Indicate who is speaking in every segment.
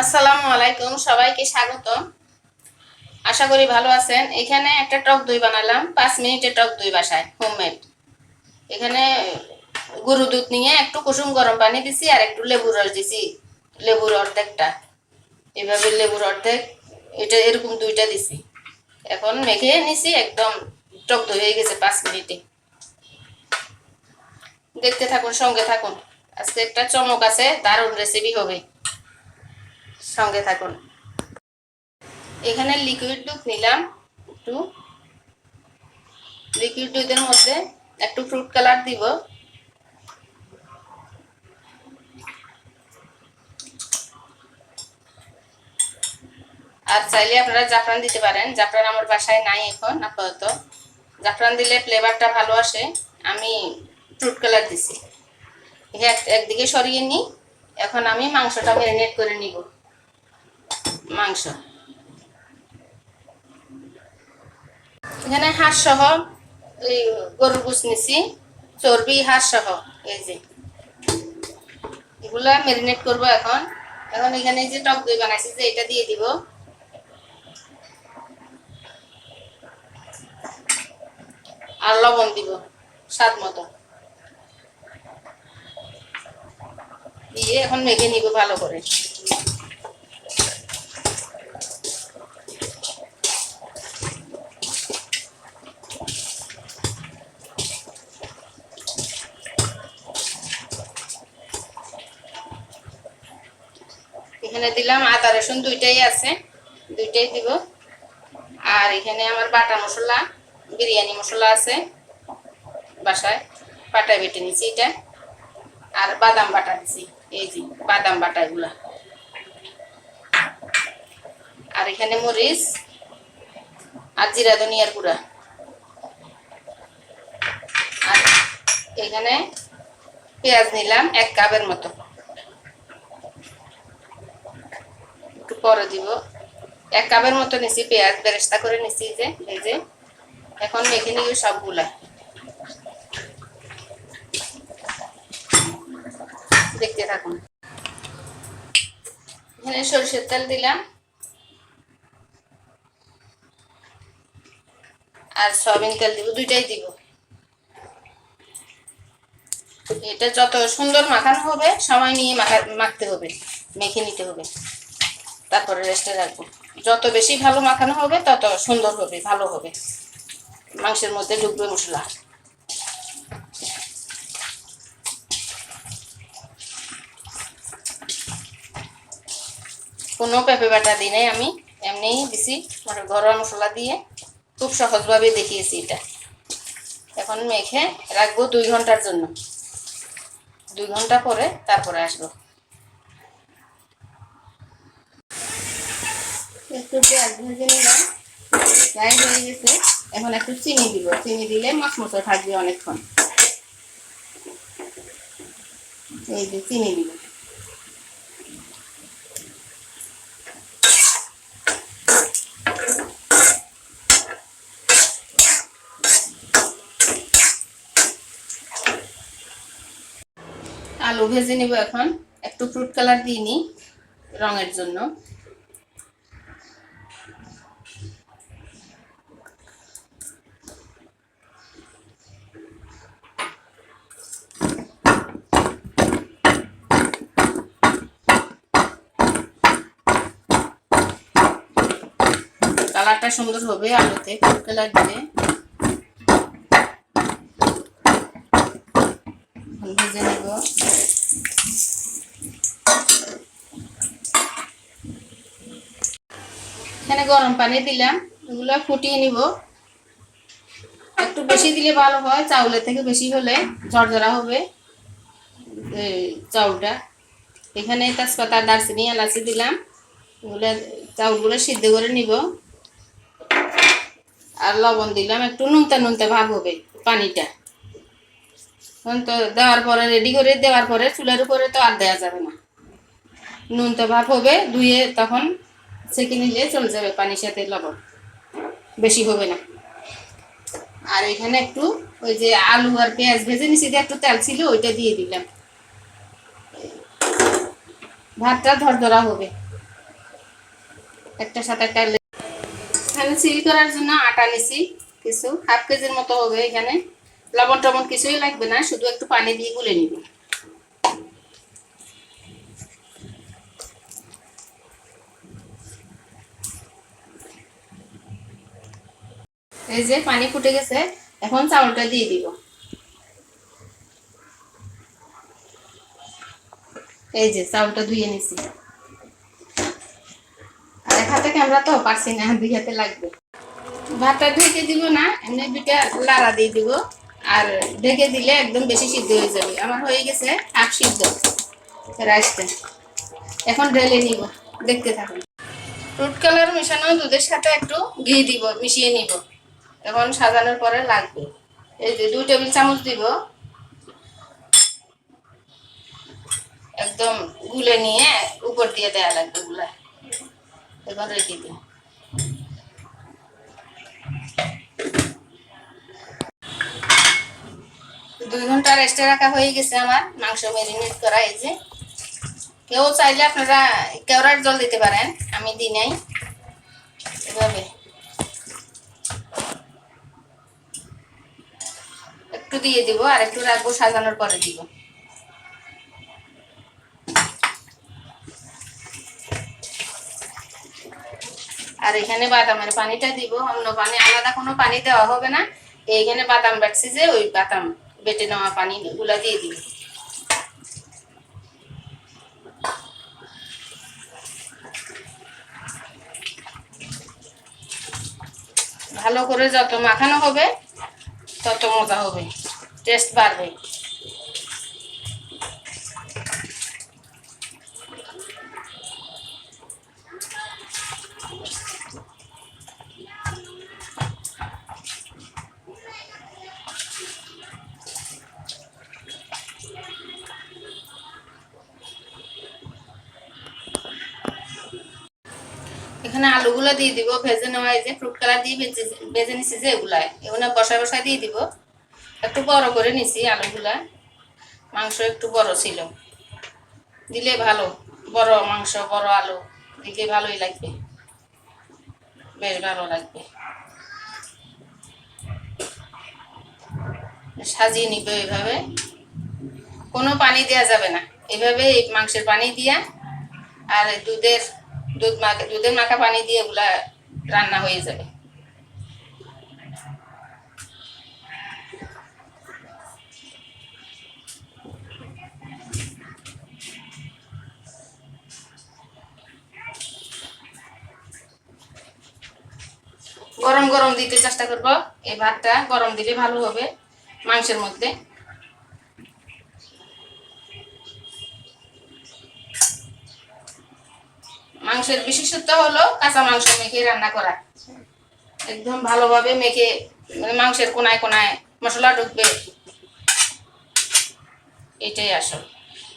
Speaker 1: আসসালামু আলাইকুম, সবাইকে স্বাগত আশা করি ভালো আছেন। এখানে একটা টক দই বানালাম, পাঁচ মিনিটে টক দই বাসায় হোমমেড এখানে গরু দুধ নিয়ে একটু কুসুম গরম পানি দিছি আর একটু লেবুর রস দিছি। লেবুর অর্ধেকটা। এভাবে লেবুর অর্ধেক, এটা এরকম দুইটা দিছি। এখন মেখে নিছি, একদম টক দই হয়ে গেছে পাঁচ মিনিটে। দেখতে থাকুন, সঙ্গে থাকুন। আজকে একটা চমক আছে, দারুণ রেসিপি হবে। সঙ্গে থাকুন। এখানে লিকুইড দুধ নিলাম একটু। লিকুইড দুধের মধ্যে একটু ফ্রুট কালার দিব। আর চাইলে আপনারা জাফরান দিতে পারেন। জাফরান আমার বাসায় নাই এখন আপাতত। জাফরান দিলে ফ্লেভারটা ভালো আসে। আমি ফ্রুট কালার দিছি। এক- একদিকে সরিয়ে নিই। এখন আমি মাংসটা ম্যারিনেট করে নিব। মাংস। এখানে হাঁস সহ এই গরুর গুছ নিছি, চর্বি হাঁস সহ এই যে। এগুলা ম্যারিনেট করব এখন। এখন এখানে যে টক দই বানাইছি যে, এটা দিয়ে দিব। আর লবণ দিব, স্বাদ মতো। দিয়ে এখন মেখে নিব ভালো করে। এখানে দিলাম আদা, রসুন দুইটাই আছে। দুইটাই দিব। আর এখানে আমার বাটা মশলা, বিরিয়ানি মশলা আছে বাসায়। বাটায় বেটে নিছি এটা। আর বাদাম বাটা দিছি, এই যে বাদাম বাটা এগুলা। আর এখানে মরিচ আর জিরা ধনিয়ার গুঁড়া। আর এখানে পেঁয়াজ নিলাম এক কাপের মতো একটু পরে দিব। এক কাপের মতো নিছি, পেঁয়াজ বেরেস্তা করে নিছি যে, এই যে। এখন মেখে নিব সবগুলা। দেখতে থাকুন। এখানে সরষের তেল দিলাম। আর সয়াবিন তেল দিব, দুইটাই দিব। এটা যত সুন্দর মাখানো হবে, সময় নিয়ে মাখা মাখতে হবে, মেখে নিতে হবে। তারপরে রেস্টে রাখব। যত বেশি ভালো মাখানো হবে, তত সুন্দর হবে, ভালো হবে। মাংসের মধ্যে ঢুকবে মশলা। কোনো পেঁপে বাটা দিই নাই আমি, এমনিই দিছি। মানে ঘরোয়া মশলা দিয়ে খুব সহজভাবে দেখিয়েছি এটা। এখন মেখে রাখব দুই ঘণ্টার জন্য। দুই ঘণ্টা পরে তারপরে আসব। একটু পেঁয়াজ ভেজে নিলাম। প্রায় হয়ে গেছে। এখন একটু চিনি দিব। চিনি দিলে মাছ মতো থাকবে অনেকক্ষণ। এই যে চিনি দিব। আলু ভেজে নিব এখন। একটু ফ্রুট কালার দিয়ে নিই রঙের জন্য। কালারটা সুন্দর হবে, আলুতে কালার দিলে ভেজে নেব। এখানে গরম পানি দিলাম, এগুলো ফুটিয়ে নিব। একটু বেশি দিলে ভালো হয়, চাউলের থেকে বেশি হলে ঝরঝরা হবে চাউলটা। এখানে তেজপাতা, দারচিনি, এলাচি দিলাম। এগুলো চাউলগুলো সিদ্ধ করে নিব। আর লবণ দিলাম, একটু নুনতে নুনতে ভাব হবে পানিটা। তো দেওয়ার পরে রেডি করে, দেওয়ার পরে চুলের উপরে তো আর দেওয়া যাবে না। নুন তো ভাব হবে, ধুয়ে তখন সেঁকে নিলে চলে যাবে পানির সাথে লবণ। বেশি হবে না। আর এখানে একটু ওই যে আলু আর পেঁয়াজ ভেজে নিচে যে একটু তেল ছিল, ওইটা দিয়ে দিলাম। ভাতটা ধরধরা হবে। একটা সাথে একটা এখানে সিল করার জন্য আটা নিছি, কিছু হাফ কেজির মতো হবে এখানে। লবণ টবণ কিছুই লাগবে না, শুধু একটু পানি দিয়ে গুলে নিব। এই যে পানি ফুটে গেছে, এখন চাউলটা দিয়ে দিব। এই যে চাউলটা ধুয়ে নিছি আর এক হাতে ক্যামেরা তো পারছি না দুই লাগবে। ভাতটা ঢেকে দিব না, এমনি দুইটা লাড়া দিয়ে দিব। আর ঢেকে দিলে একদম বেশি সিদ্ধ হয়ে যাবে। আমার হয়ে গেছে হাফ সিদ্ধ রাইসটা। এখন ঢেলে নিব, দেখতে থাকুন। ফ্রুট কালার মেশানো দুধের সাথে একটু ঘি দিব, মিশিয়ে নিব। এখন সাজানোর পরে লাগবে। এই যে দুই টেবিল চামচ দিব। একদম গুলে নিয়ে উপর দিয়ে দেয়া লাগবে গুলা। এখন রেখে দিই। দুই ঘণ্টা রেস্টে রাখা হয়ে গেছে আমার, মাংস ম্যারিনেট করা এই যে। কেউ চাইলে আপনারা কেওড়ার জল দিতে পারেন, আমি দিই নাই। এভাবে। একটু দিয়ে দিব, আর একটু রাখব, সাজানোর পরে দিব। আর এখানে বাদামের পানিটা দিব, অন্য পানি, আলাদা কোনো পানি দেওয়া হবে না। এইখানে বাদাম বাটছি যে, ওই বাদাম। বেটে নেওয়া পানি গুলা দিয়ে দিবি। ভালো করে যত মাখানো হবে, তত মজা হবে টেস্ট বাড়বে। এখানে আলুগুলো দিয়ে দিব, ভেজে নেওয়া যে ফ্রুট কালার দিয়ে ভেজে ভেজে নিছি যে এগুলাই এগুলো বসা বসা দিয়ে দিব। একটু বড় করে নিছি আলুগুলা। মাংস একটু বড় ছিল। দিলে ভালো। বড় মাংস, বড় আলু, দিলে ভালোই লাগবে। বেশ ভালো লাগবে। সাজিয়ে নিবে এইভাবে। কোনো পানি দেওয়া যাবে না। এভাবে মাংসের পানি দিয়া আর দুধের দুধ মাখা দুধের মাখা পানি দিয়ে ওগুলা রান্না হয়ে যাবে। গরম গরম দিতে চেষ্টা করব। এই ভাতটা গরম দিলে ভালো হবে মাংসের মধ্যে। বিশেষত্ব হলো কাঁচা মাংস মেখে রান্না করা। একদম ভালোভাবে মেখে মানে মাংসের কোনায় কোনায় মশলা ঢুকবে। এটাই আসল।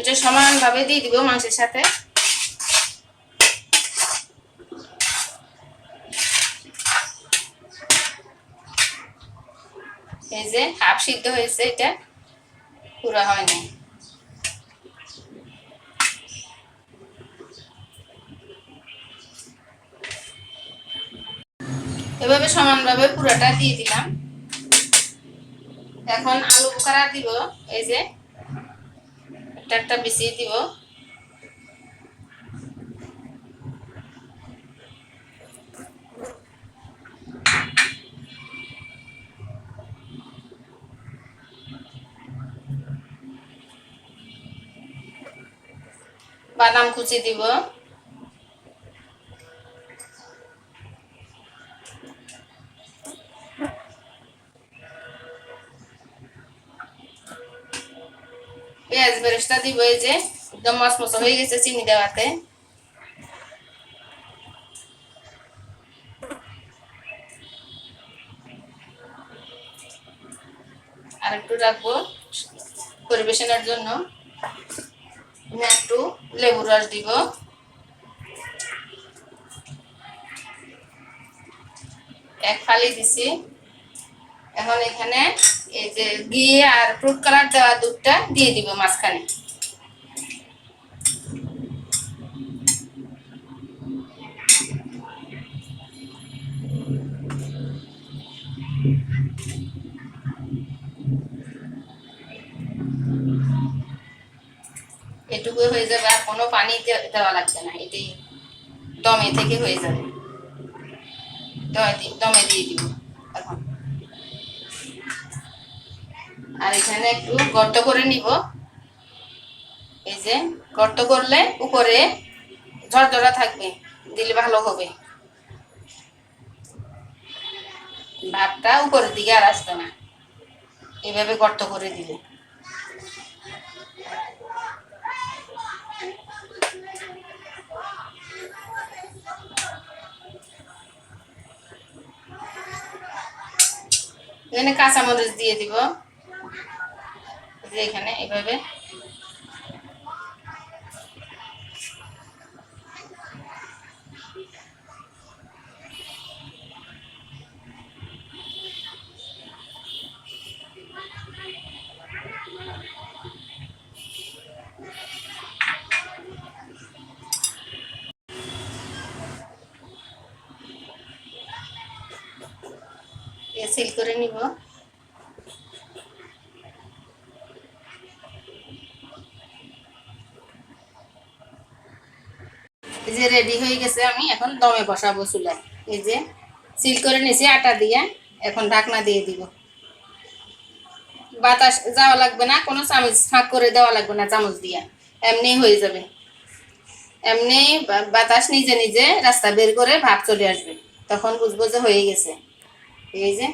Speaker 1: এটা সমানভাবে দিয়ে দিব মাংসের সাথে। এই যে হাফ সিদ্ধ হয়েছে এটা। পুরো হয়নি এভাবে সমানভাবে পুরোটা দিয়ে দিলাম। এখন আলু বোখারা দিব? এই যে, একটা একটা বিছিয়ে দিব। বাদাম কুচি দিব। বেরেস্তা দিব এই যে একদম মসমস হয়ে গেছে চিনি দেওয়াতে আর একটু রাখব পরিবেশনের জন্য একটু লেবুর রস দিব এক ফালি দিছি এখন এখানে এই যে ঘি আর ফ্রুট কালার দেওয়া দুধটা দিয়ে দিব মাঝখানে এটুকু হয়ে যাবে আর কোনো পানি দেওয়া লাগছে না। এটাই দমে থেকে হয়ে যাবে। দমে দিয়ে দিব এখন। আর এখানে একটু গর্ত করে নিব। এই যে গর্ত করলে উপরে ঝরঝরা থাকবে, দিলে ভালো হবে। ভাতটা উপরের দিকে আর আসবে না। এভাবে গর্ত করে দিলে। এখানে কাঁচামরিচ দিয়ে দিব। এখানে এভাবে সিল করে নিব। এই যে রেডি হয়ে গেছে, আমি এখন দমে বসাবো এই যে সিল করে আটা দিয়ে, এখন ঢাকনা দিয়ে দিব। বাতাস যাওয়া লাগবে না, কোনো চামচ ফাঁক করে দেওয়া লাগবে না চামচ দিয়া। এমনি হয়ে যাবে। এমনি বাতাস নিজে নিজে রাস্তা বের করে ভাব চলে আসবে। তখন বুঝব যে হয়ে গেছে। এই যে।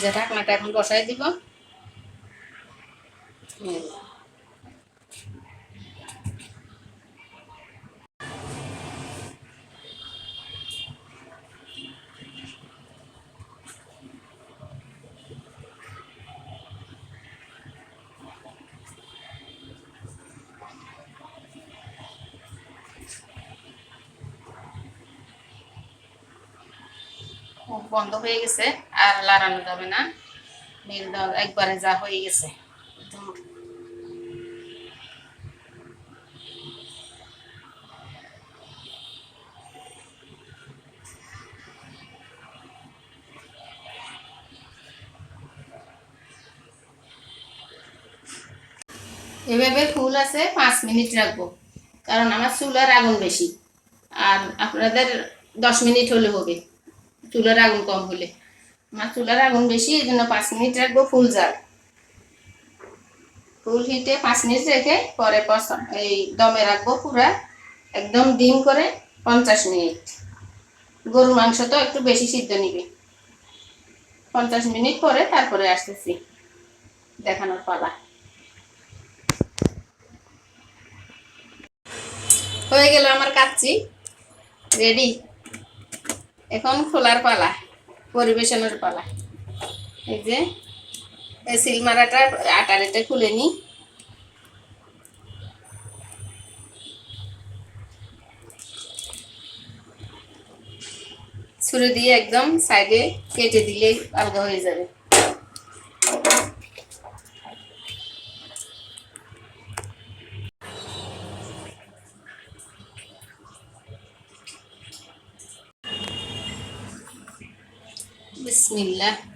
Speaker 1: যে ঢাকনাটা এখন বসাই দিব এই যে। মুখ বন্ধ হয়ে গেছে, আর লাড়ানো যাবে না। নীল একবারে যা হয়ে গেছে। এভাবে ফুল আছে, পাঁচ মিনিট রাখব। কারণ আমার চুলার আগুন বেশি। আর আপনাদের দশ মিনিট হলে হবে। চুলার আগুন কম হলে। আমার চুলার আগুন বেশি, এই জন্য পাঁচ মিনিট রাখব ফুল জাল ফুল হিটে পাঁচ মিনিট রেখে পরে এই দমে রাখব পুরা, একদম ডিম করে পঞ্চাশ মিনিট। গরুর মাংস তো একটু বেশি সিদ্ধ নিবে। পঞ্চাশ মিনিট পরে তারপরে আসতেছি দেখানোর পালা। হয়ে গেল আমার কাচ্চি। রেডি এখন খোলার পালা, পরিবেশনের পালা। এই যে, এই সিলমারাটা আটার এটা খুলে নি। ছুরি দিয়ে একদম সাইডে কেটে দিলে আলগা হয়ে যাবে। بسم الله.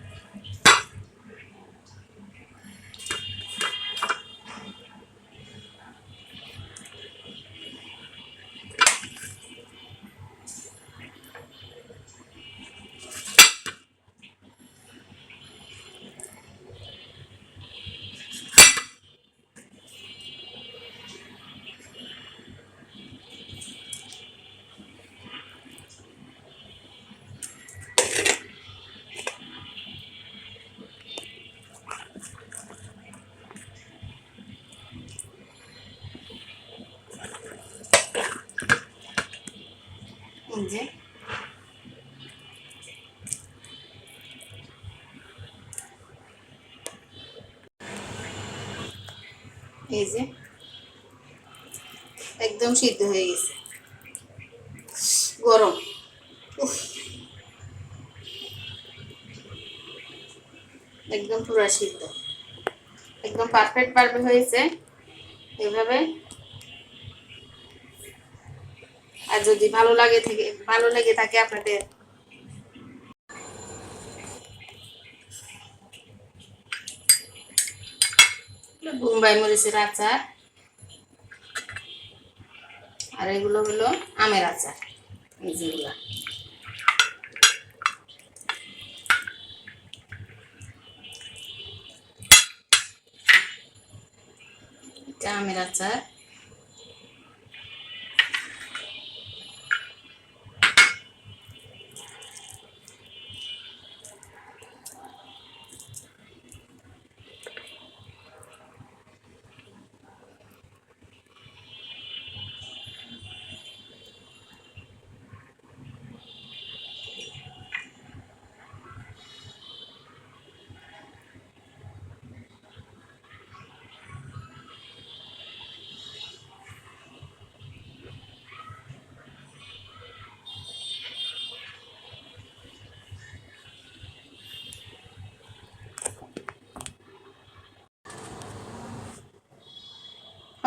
Speaker 1: যে এই যে, একদম সিদ্ধ হয়ে গেছে। গরম। একদম পুরো সিদ্ধ। একদম পারফেক্ট পারফেক্ট হয়েছে। এভাবে আর যদি ভালো লাগে থেকে, ভালো লেগে থাকে আপনাদের। বোম্বাই মরিচের আচার। আর এগুলো হলো আমের আচার যেগুলা আমের আচার।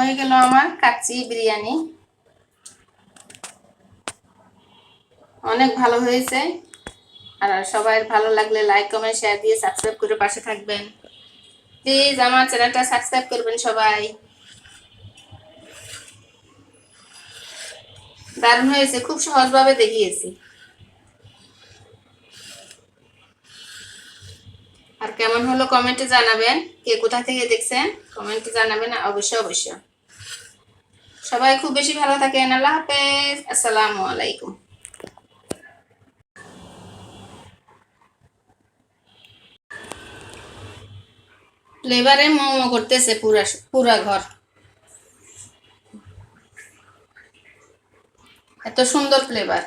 Speaker 1: হয়ে গেল আমার কাচ্চি বিরিয়ানি। অনেক ভালো হয়েছে। আর সবাই ভালো লাগলে লাইক কমেন্ট শেয়ার দিয়ে সাবস্ক্রাইব করে পাশে থাকবেন। প্লিজ আমার চ্যানেলটা সাবস্ক্রাইব করবেন সবাই। দারুণ হয়েছে, খুব সহজভাবে দেখিয়েছি। আর কেমন হলো কমেন্টে জানাবেন। কে কোথা থেকে দেখছেন? কমেন্টে জানাবেন, অবশ্যই অবশ্যই। সবাই খুব বেশি ভালো থাকেন। আল্লাহ হাফেজ। আসসালামু আলাইকুম। ফ্লেভারে মোমো করতেছে পুরা পুরা ঘর। এত সুন্দর ফ্লেভার